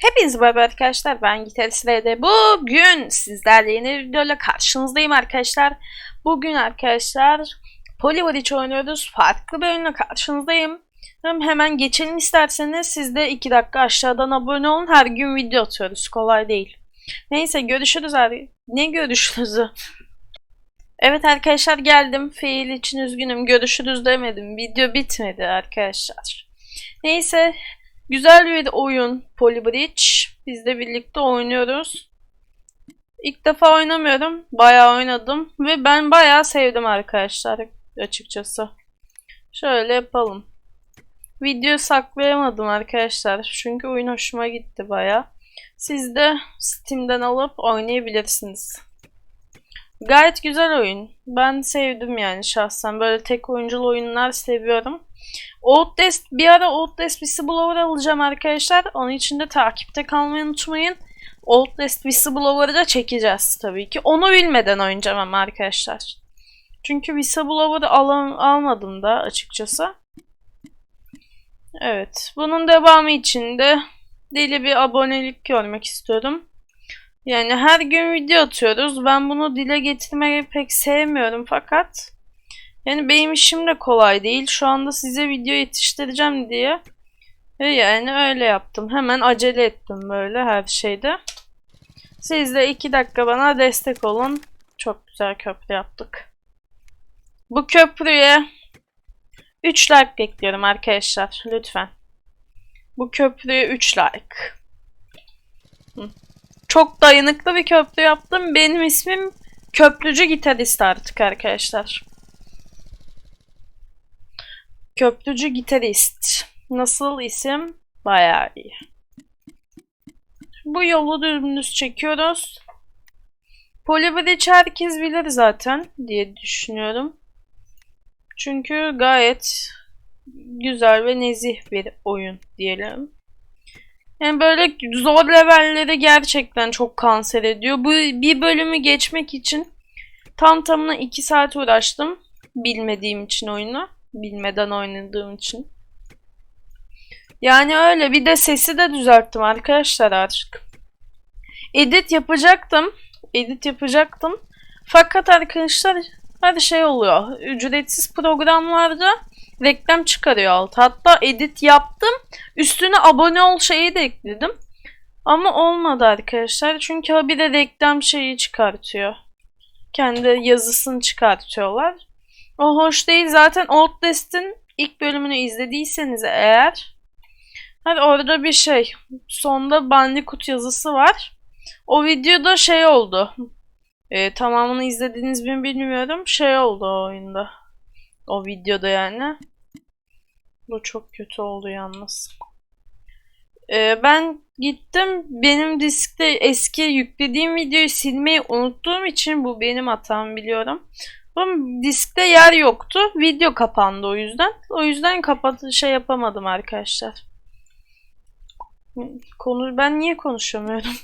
Hepinize merhaba arkadaşlar. Ben Gitarist de bugün sizlerle yeni bir videoyla karşınızdayım arkadaşlar. Bugün arkadaşlar Polywitch oynuyoruz. Farklı bir oyunla karşınızdayım. Hem hemen geçelim isterseniz siz de 2 dakika aşağıdan abone olun. Her gün video atıyoruz. Kolay değil. Neyse görüşürüz abi. Ne görüşürüz? Evet arkadaşlar geldim. Fail için üzgünüm. Görüşürüz demedim. Video bitmedi arkadaşlar. Neyse Güzel bir oyun Polybridge. Biz de birlikte oynuyoruz. İlk defa oynamıyorum. Bayağı oynadım. Ve ben bayağı sevdim arkadaşlar açıkçası. Şöyle yapalım. Video saklayamadım arkadaşlar. Çünkü oyun hoşuma gitti bayağı. Siz de Steam'den alıp oynayabilirsiniz. Gayet güzel oyun. Ben sevdim yani şahsen. Böyle tek oyunculu oyunlar seviyorum. Outlast bir ara Outlast Whistleblower alacağım arkadaşlar. Onun için de takipte kalmayı unutmayın. Outlast Whistleblower'ı da çekeceğiz tabii ki. Onu bilmeden oynayacağım ama arkadaşlar. Çünkü Whistleblower'ı al almadım da açıkçası. Evet. Bunun devamı için de deli bir abonelik görmek istiyorum. Yani her gün video atıyoruz. Ben bunu dile getirmeyi pek sevmiyorum fakat yani benim işim de kolay değil. Şu anda size video yetiştireceğim diye. Ve yani öyle yaptım. Hemen acele ettim böyle her şeyde. Siz de 2 dakika bana destek olun. Çok güzel köprü yaptık. Bu köprüye 3 like bekliyorum arkadaşlar. Lütfen. Bu köprüye 3 like. Çok dayanıklı bir köprü yaptım. Benim ismim Köprücü Gitarist artık arkadaşlar. Köprücü gitarist. Nasıl isim? Bayağı iyi. Bu yolu dümdüz çekiyoruz. Polybridge herkes bilir zaten diye düşünüyorum. Çünkü gayet güzel ve nezih bir oyun diyelim. Yani böyle zor levelleri gerçekten çok kanser ediyor. Bu bir bölümü geçmek için tam tamına 2 saat uğraştım. Bilmediğim için oyunu bilmeden oynadığım için. Yani öyle bir de sesi de düzelttim arkadaşlar artık. Edit yapacaktım. Edit yapacaktım. Fakat arkadaşlar her şey oluyor. Ücretsiz programlarda reklam çıkarıyor alt. Hatta edit yaptım. Üstüne abone ol şeyi de ekledim. Ama olmadı arkadaşlar. Çünkü bir de reklam şeyi çıkartıyor. Kendi yazısını çıkartıyorlar. O hoş değil. Zaten Outlast'in ilk bölümünü izlediyseniz eğer hani orada bir şey sonda Bandicoot yazısı var. O videoda şey oldu. E, tamamını izlediğiniz mi bilmiyorum. Şey oldu o oyunda. O videoda yani. Bu çok kötü oldu yalnız. E, ben gittim. Benim diskte eski yüklediğim videoyu silmeyi unuttuğum için bu benim hatam biliyorum. Ama diskte yer yoktu. Video kapandı o yüzden. O yüzden kapatı şey yapamadım arkadaşlar. Konu ben niye konuşamıyorum?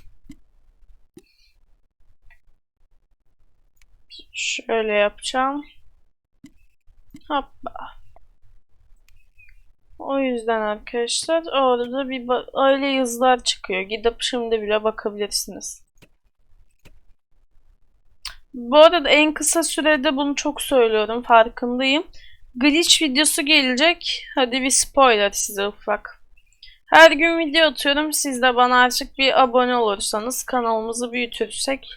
Şöyle yapacağım. Hoppa. O yüzden arkadaşlar orada bir öyle yazılar çıkıyor. Gidip şimdi bile bakabilirsiniz. Bu arada en kısa sürede bunu çok söylüyorum farkındayım. Glitch videosu gelecek. Hadi bir spoiler size ufak. Her gün video atıyorum. Siz de bana artık bir abone olursanız kanalımızı büyütürsek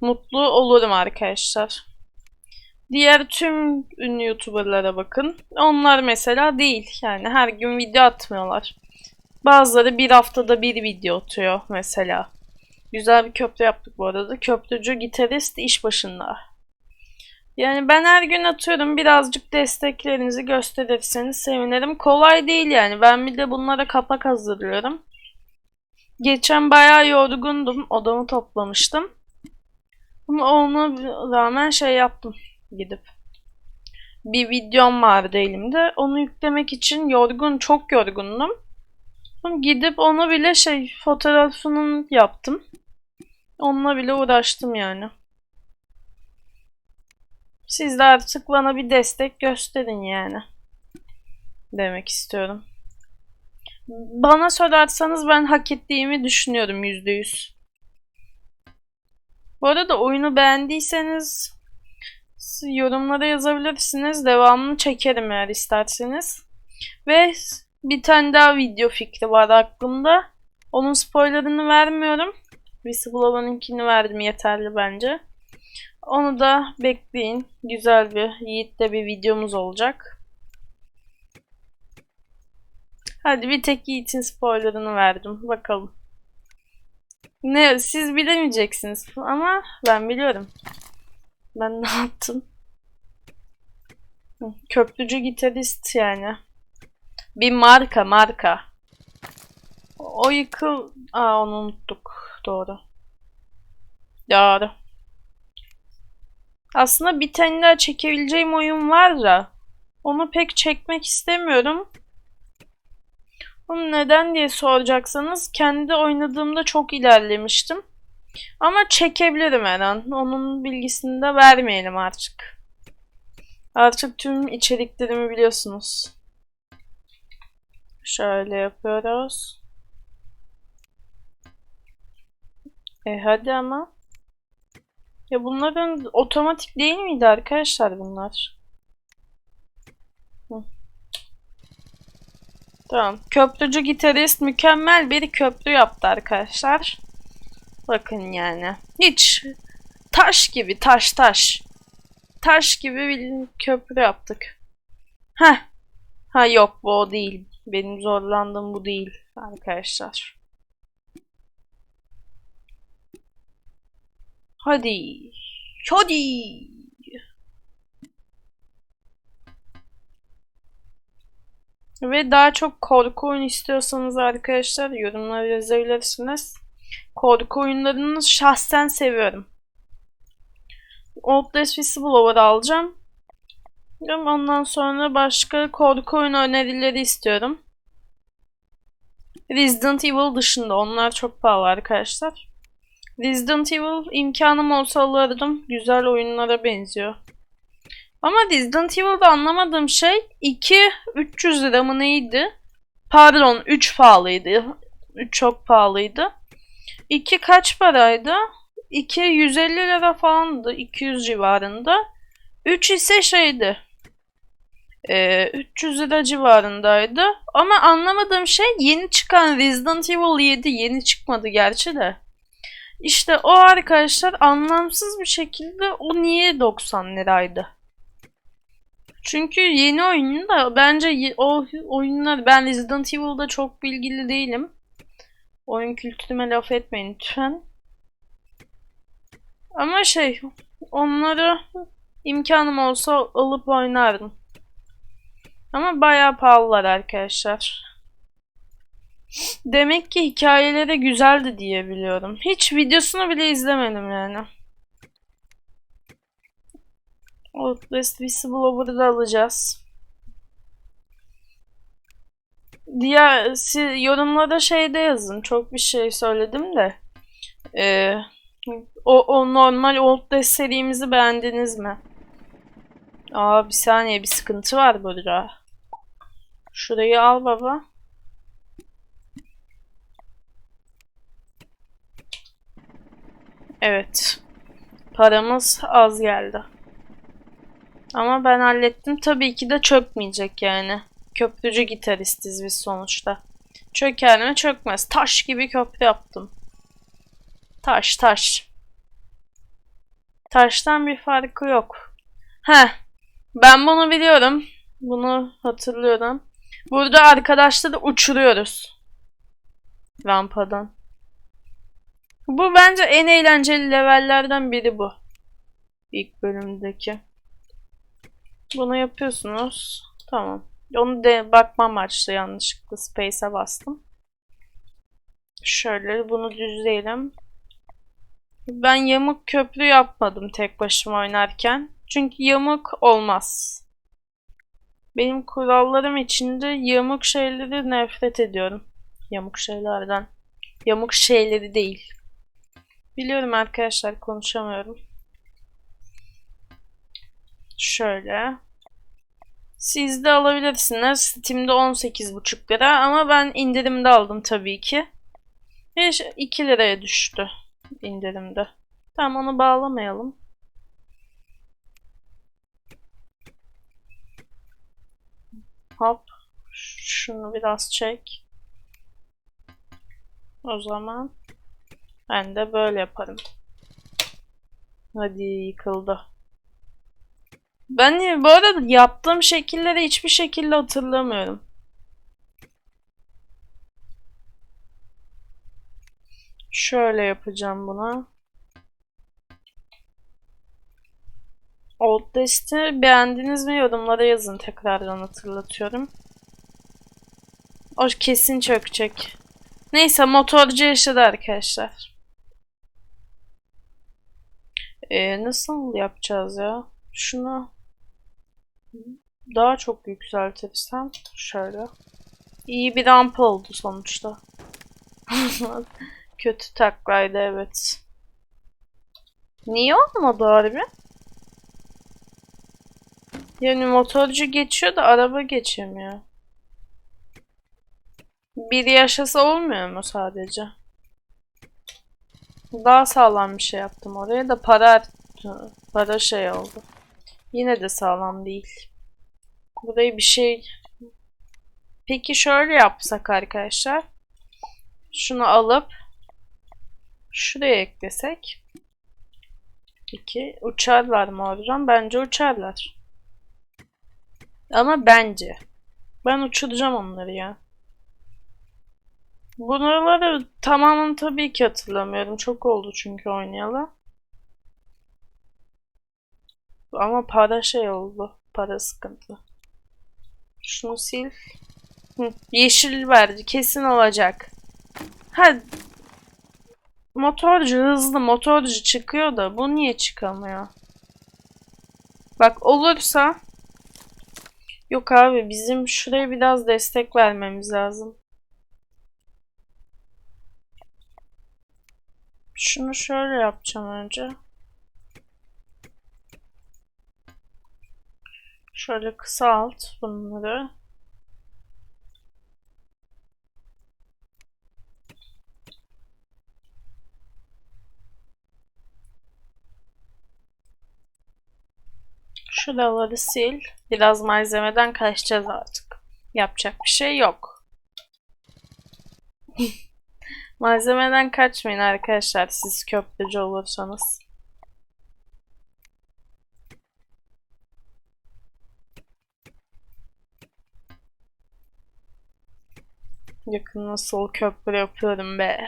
mutlu olurum arkadaşlar. Diğer tüm ünlü youtuberlara bakın. Onlar mesela değil. Yani her gün video atmıyorlar. Bazıları bir haftada bir video atıyor mesela. Güzel bir köprü yaptık bu arada. Köprücü gitarist iş başında. Yani ben her gün atıyorum. Birazcık desteklerinizi gösterirseniz sevinirim. Kolay değil yani. Ben bir de bunlara kapak hazırlıyorum. Geçen bayağı yorgundum. Odamı toplamıştım. Ama ona rağmen şey yaptım. Gidip. Bir videom vardı elimde. Onu yüklemek için yorgun, çok yorgundum. Gidip onu bile şey fotoğrafını yaptım. Onunla bile uğraştım yani. Siz de artık bana bir destek gösterin yani. Demek istiyorum. Bana sorarsanız ben hak ettiğimi düşünüyorum yüzde yüz. Bu arada oyunu beğendiyseniz yorumlara yazabilirsiniz. Devamını çekerim eğer isterseniz. Ve bir tane daha video fikri var aklımda. Onun spoilerını vermiyorum. Whistleblow'unkini verdim yeterli bence. Onu da bekleyin. Güzel bir, Yiğit'le bir videomuz olacak. Hadi bir tek Yiğit'in spoilerını verdim. Bakalım. Ne siz bilemeyeceksiniz ama ben biliyorum. Ben ne yaptım? Köprücü gitarist yani. Bir marka marka. O yıkıl... Aa onu unuttuk. Doğru. Doğru. Aslında bir tane daha çekebileceğim oyun var da onu pek çekmek istemiyorum. Bunu neden diye soracaksanız kendi oynadığımda çok ilerlemiştim. Ama çekebilirim her an. Onun bilgisini de vermeyelim artık. Artık tüm içeriklerimi biliyorsunuz. Şöyle yapıyoruz. E hadi ama. Ya bunların otomatik değil miydi arkadaşlar bunlar? Tamam. Köprücü gitarist mükemmel bir köprü yaptı arkadaşlar. Bakın yani. Hiç taş gibi taş taş. Taş gibi bir köprü yaptık. Heh. Ha yok bu o değil. Benim zorlandığım bu değil arkadaşlar. Hadi. Hadi. Ve daha çok korku oyun istiyorsanız arkadaşlar yorumlara yazabilirsiniz. Korku oyunlarını şahsen seviyorum. Outlast Whistleblower alacağım. Ondan sonra başka korku oyunu önerileri istiyorum. Resident Evil dışında onlar çok pahalı arkadaşlar. Resident Evil imkanım olsa alırdım. Güzel oyunlara benziyor. Ama Resident Evil'da anlamadığım şey 2 300 lira mı neydi? Pardon 3 pahalıydı. 3 çok pahalıydı. 2 kaç paraydı? 2 150 lira falandı. 200 civarında. 3 ise şeydi. E, 300 lira civarındaydı. Ama anlamadığım şey yeni çıkan Resident Evil 7 yeni çıkmadı gerçi de. İşte o arkadaşlar anlamsız bir şekilde o niye 90 liraydı? Çünkü yeni oyun da bence o oyunlar ben Resident Evil'da çok bilgili değilim. Oyun kültürüme laf etmeyin lütfen. Ama şey onları imkanım olsa alıp oynardım. Ama bayağı pahalılar arkadaşlar. Demek ki hikayeleri güzeldi diye biliyorum. Hiç videosunu bile izlemedim yani. Outlast Whistleblower'ı da alacağız. Diğer yorumlara şeyde yazın. Çok bir şey söyledim de. Ee, o, o normal Outlast serimizi beğendiniz mi? Aa bir saniye bir sıkıntı var burada. Şurayı al baba. Evet. Paramız az geldi. Ama ben hallettim. Tabii ki de çökmeyecek yani. Köprücü gitaristiz biz sonuçta. Çöker mi? Çökmez. Taş gibi köprü yaptım. Taş taş. Taştan bir farkı yok. Heh. Ben bunu biliyorum. Bunu hatırlıyorum. Burada arkadaşları uçuruyoruz. Rampadan. Bu bence en eğlenceli levellerden biri bu. İlk bölümdeki. Bunu yapıyorsunuz. Tamam. Onu de bakma amaçlı yanlışlıkla space'e bastım. Şöyle bunu düzleyelim. Ben yamuk köprü yapmadım tek başıma oynarken. Çünkü yamuk olmaz. Benim kurallarım içinde yamuk şeyleri nefret ediyorum. Yamuk şeylerden. Yamuk şeyleri değil. Biliyorum arkadaşlar konuşamıyorum. Şöyle. Siz de alabilirsiniz. Steam'de 18,5 lira ama ben indirimde aldım tabii ki. Ve 2 liraya düştü indirimde. Tamam onu bağlamayalım. Hop. Şunu biraz çek. O zaman ben de böyle yaparım. Hadi yıkıldı. Ben bu arada yaptığım şekilleri hiçbir şekilde hatırlamıyorum. Şöyle yapacağım buna. Old Dest'i beğendiniz mi? Yorumlara yazın tekrardan hatırlatıyorum. O kesin çökecek. Neyse motorcu yaşadı arkadaşlar. Ee, nasıl yapacağız ya? Şunu daha çok yükseltirsem şöyle. İyi bir ramp oldu sonuçta. Kötü taklaydı evet. Niye olmadı harbi? Yani motorcu geçiyor da araba geçemiyor. Bir yaşasa olmuyor mu sadece? Daha sağlam bir şey yaptım oraya da para para şey oldu. Yine de sağlam değil. Burayı bir şey... Peki şöyle yapsak arkadaşlar. Şunu alıp şuraya eklesek. İki. Uçarlar mı oradan? Bence uçarlar. Ama bence. Ben uçuracağım onları ya. Bunları tamamen tabii ki hatırlamıyorum. Çok oldu çünkü oynayalı. Ama para şey oldu. Para sıkıntı. Şunu sil. Hı, yeşil verdi. Kesin olacak. Ha. Motorcu hızlı motorcu çıkıyor da bu niye çıkamıyor? Bak olursa Yok abi bizim şuraya biraz destek vermemiz lazım. Şunu şöyle yapacağım önce. Şöyle kısalt bunları. Şuraları sil. Biraz malzemeden kaçacağız artık. Yapacak bir şey yok. malzemeden kaçmayın arkadaşlar siz köprücü olursanız. Yakın nasıl köprü yapıyorum be.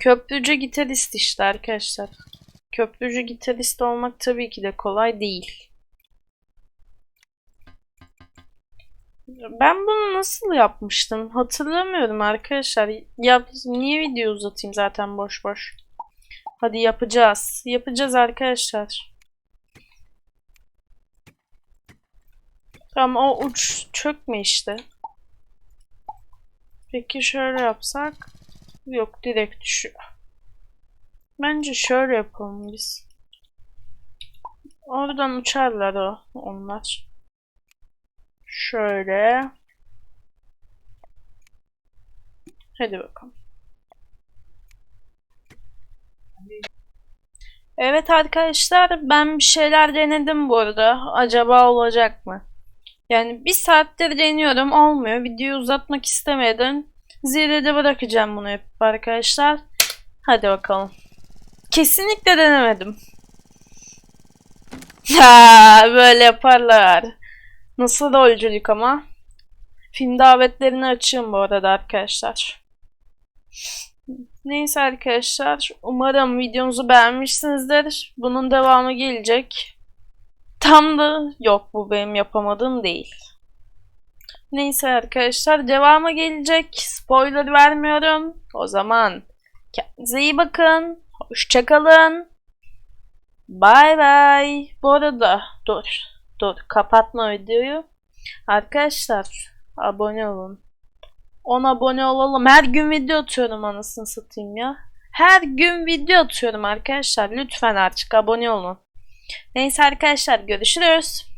Köprücü gitarist işte arkadaşlar. Köprücü gitarist olmak tabii ki de kolay değil. Ben bunu nasıl yapmıştım? Hatırlamıyorum arkadaşlar. Ya niye video uzatayım zaten boş boş. Hadi yapacağız. Yapacağız arkadaşlar. Tamam o uç çökme işte. Peki şöyle yapsak. Yok direkt düşüyor. Bence şöyle yapalım biz. Oradan uçarlar o onlar. Şöyle. Hadi bakalım. Evet arkadaşlar ben bir şeyler denedim bu arada. Acaba olacak mı? Yani bir saattir deniyorum olmuyor. Videoyu uzatmak istemeden zirvede bırakacağım bunu hep arkadaşlar. Hadi bakalım. Kesinlikle denemedim. Ha, böyle yaparlar. Nasıl rolcülük ama? Film davetlerini açığım bu arada arkadaşlar. Neyse arkadaşlar. Umarım videomuzu beğenmişsinizdir. Bunun devamı gelecek. Tam da yok bu benim yapamadığım değil. Neyse arkadaşlar devamı gelecek. Spoiler vermiyorum. O zaman kendinize iyi bakın. Hoşçakalın. Bay bay. Bu arada dur. Dur kapatma videoyu. Arkadaşlar abone olun. 10 abone olalım. Her gün video atıyorum anasını satayım ya. Her gün video atıyorum arkadaşlar. Lütfen artık abone olun. Neyse arkadaşlar görüşürüz.